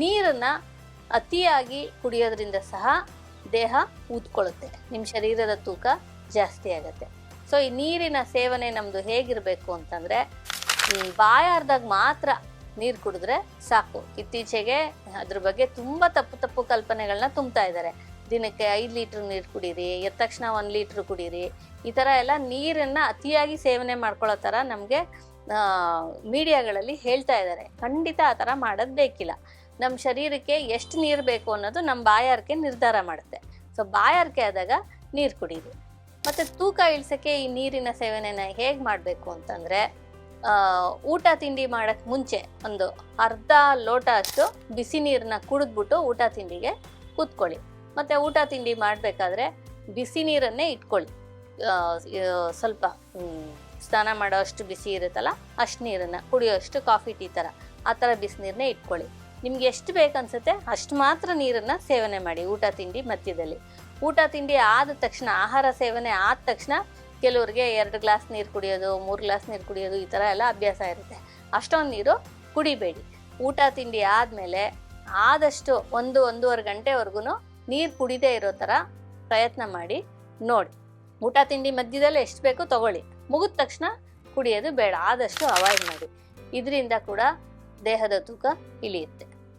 ನೀರನ್ನ ಅತಿಯಾಗಿ ಕುಡಿಯೋದ್ರಿಂದ ಸಹ ದೇಹ ಊದ್ಕೊಳ್ಳುತ್ತೆ. ನಿಮ್ಮ ಶರೀರದ ತೂಕ ಜಾಸ್ತಿ ಆಗುತ್ತೆ. ಸೊ ಈ ನೀರಿನ ಸೇವನೆ ನಮ್ಮದು ಹೇಗಿರಬೇಕು ಅಂತಂದರೆ ಬಾಯಾರ್ದಾಗ ಮಾತ್ರ ನೀರು ಕುಡಿದ್ರೆ ಸಾಕು. ಇತ್ತೀಚೆಗೆ ಅದ್ರ ಬಗ್ಗೆ ತುಂಬ ತಪ್ಪು ತಪ್ಪು ಕಲ್ಪನೆಗಳನ್ನ ತುಂಬ್ತಾ ಇದ್ದಾರೆ ದಿನಕ್ಕೆ ಐದು ಲೀಟ್ರ್ ನೀರು ಕುಡೀರಿ ಎದ್ದ ತಕ್ಷಣ ಒಂದು ಲೀಟ್ರ್ ಕುಡೀರಿ, ಈ ಥರ ಎಲ್ಲ ನೀರನ್ನು ಅತಿಯಾಗಿ ಸೇವನೆ ಮಾಡ್ಕೊಳ್ಳೋ ಥರ ನಮಗೆ ಮೀಡಿಯಾಗಳಲ್ಲಿ ಹೇಳ್ತಾ ಇದ್ದಾರೆ ಖಂಡಿತ ಆ ಥರ ಮಾಡೋದು ಬೇಕಿಲ್ಲ. ನಮ್ಮ ಶರೀರಕ್ಕೆ ಎಷ್ಟು ನೀರು ಬೇಕು ಅನ್ನೋದು ನಮ್ಮ ಬಾಯಾರಿಕೆ ನಿರ್ಧಾರ ಮಾಡುತ್ತೆ. ಸೊ ಬಾಯಾರಿಕೆ ಆದಾಗ ನೀರು ಕುಡೀರಿ. ಮತ್ತು ತೂಕ ಇಳಿಸೋಕ್ಕೆ ಈ ನೀರಿನ ಸೇವನೆನ ಹೇಗೆ ಮಾಡಬೇಕು ಅಂತಂದರೆ ಊಟ ತಿಂಡಿ ಮಾಡೋಕ್ಕೆ ಮುಂಚೆ ಒಂದು ಅರ್ಧ ಲೋಟ ಅಷ್ಟು ಬಿಸಿ ನೀರನ್ನ ಕುಡಿದ್ಬಿಟ್ಟು ಊಟ ತಿಂಡಿಗೆ ಕೂತ್ಕೊಳ್ಳಿ. ಮತ್ತು ಊಟ ತಿಂಡಿ ಮಾಡಬೇಕಾದ್ರೆ ಬಿಸಿ ನೀರನ್ನೇ ಇಟ್ಕೊಳ್ಳಿ. ಸ್ವಲ್ಪ ಸ್ನಾನ ಮಾಡೋ ಅಷ್ಟು ಬಿಸಿ ಇರುತ್ತಲ್ಲ, ಅಷ್ಟು ನೀರನ್ನು ಕುಡಿಯೋಷ್ಟು ಕಾಫಿ, ಟೀ ಥರ ಆ ಥರ ಬಿಸಿನೀರನ್ನೇ ಇಟ್ಕೊಳ್ಳಿ. ನಿಮ್ಗೆ ಎಷ್ಟು ಬೇಕನ್ಸುತ್ತೆ ಅಷ್ಟು ಮಾತ್ರ ನೀರನ್ನು ಸೇವನೆ ಮಾಡಿ, ಊಟ, ತಿಂಡಿ ಮಧ್ಯದಲ್ಲಿ. ಊಟ, ತಿಂಡಿ ಆದ ತಕ್ಷಣ, ಆಹಾರ ಸೇವನೆ ಆದ ತಕ್ಷಣ ಕೆಲವ್ರಿಗೆ ಎರಡು ಗ್ಲಾಸ್ ನೀರು ಕುಡಿಯೋದು, ಮೂರು ಗ್ಲಾಸ್ ನೀರು ಕುಡಿಯೋದು ಈ ಥರ ಎಲ್ಲ ಅಭ್ಯಾಸ ಇರುತ್ತೆ. ಅಷ್ಟೊಂದು ನೀರು ಕುಡಿಬೇಡಿ. ಊಟ, ತಿಂಡಿ ಆದಮೇಲೆ ಆದಷ್ಟು ಒಂದು, ಒಂದೂವರೆ ಗಂಟೆವರೆಗೂ ನೀರು ಕುಡಿದೇ ಇರೋ ಥರ ಪ್ರಯತ್ನ ಮಾಡಿ, ನೋಡಿ. ಊಟ, ತಿಂಡಿ ಮಧ್ಯದಲ್ಲಿ ಎಷ್ಟು ಬೇಕೋ ತಗೊಳ್ಳಿ. ಮುಗಿದ ತಕ್ಷಣ ಕುಡಿಯೋದು ಬೇಡ. ಆದಷ್ಟು ಅವಾಯ್ಡ್ ಮಾಡಿ. ಇದರಿಂದ ಕೂಡ ದೇಹದ ತೂಕ ಇಳಿಯುತ್ತೆ.